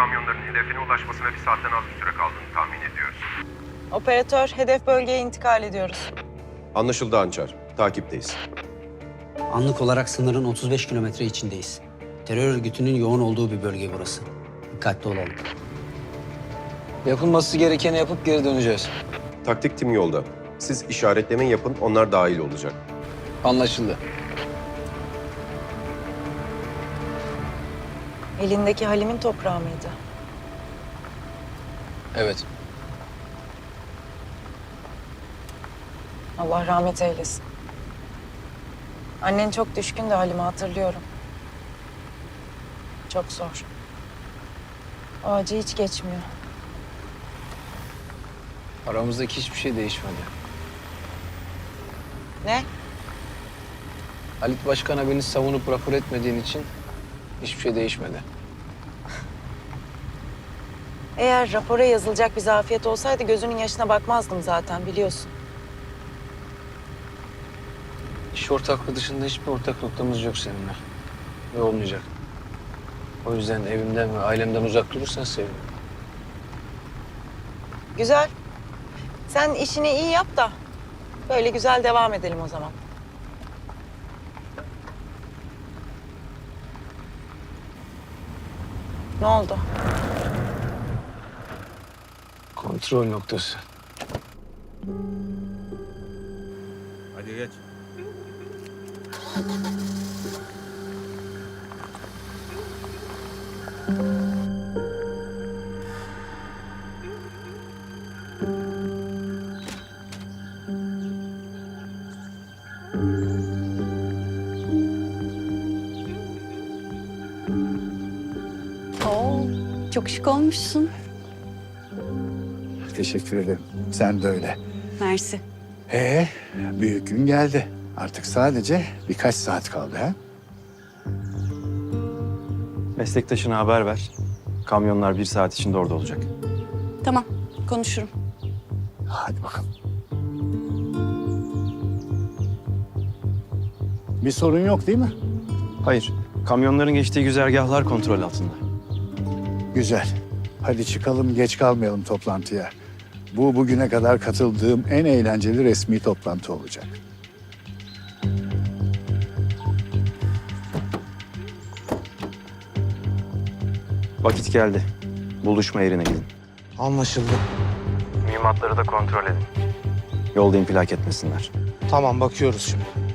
kamyonların hedefine ulaşmasına bir saatten az bir süre kaldığını tahmin ediyoruz. Operatör, hedef bölgeye intikal ediyoruz. Anlaşıldı Ançar. Takipteyiz. Anlık olarak sınırın 35 kilometre içindeyiz. Terör örgütünün yoğun olduğu bir bölge burası. Dikkatli olalım. Yapılması gerekeni yapıp geri döneceğiz. Taktik tim yolda. Siz işaretleme yapın, onlar dahil olacak. Anlaşıldı. Elindeki Halim'in toprağı mıydı? Evet. Allah rahmet eylesin. Annen çok düşkün de Halim'e hatırlıyorum. Çok zor. O acı hiç geçmiyor. Aramızdaki hiçbir şey değişmedi. Ne? Halit Başkan'a beni savunup rapor etmediğin için hiçbir şey değişmedi. Eğer rapora yazılacak bir zafiyet olsaydı gözünün yaşına bakmazdım zaten biliyorsun. İş ortaklığı dışında hiçbir ortak noktamız yok seninle. Ve olmayacak. O yüzden evimden ve ailemden uzak durursan sevinirim. Güzel. Sen işini iyi yap da böyle güzel devam edelim o zaman. Ne oldu? Kontrol noktası. Hadi geç. Çok şık olmuşsun. Teşekkür ederim. Sen de öyle. Mersi. Ee, büyük gün geldi. Artık sadece birkaç saat kaldı ha? Meslektaşına haber ver. Kamyonlar bir saat içinde orada olacak. Tamam, konuşurum. Hadi bakalım. Bir sorun yok değil mi? Hayır, kamyonların geçtiği güzergahlar kontrol altında. Güzel. Hadi çıkalım, geç kalmayalım toplantıya. Bu bugüne kadar katıldığım en eğlenceli resmi toplantı olacak. Vakit geldi. Buluşma yerine gidin. Anlaşıldı. Mühimmatları da kontrol edin. Yolda infilak etmesinler. Tamam bakıyoruz şimdi.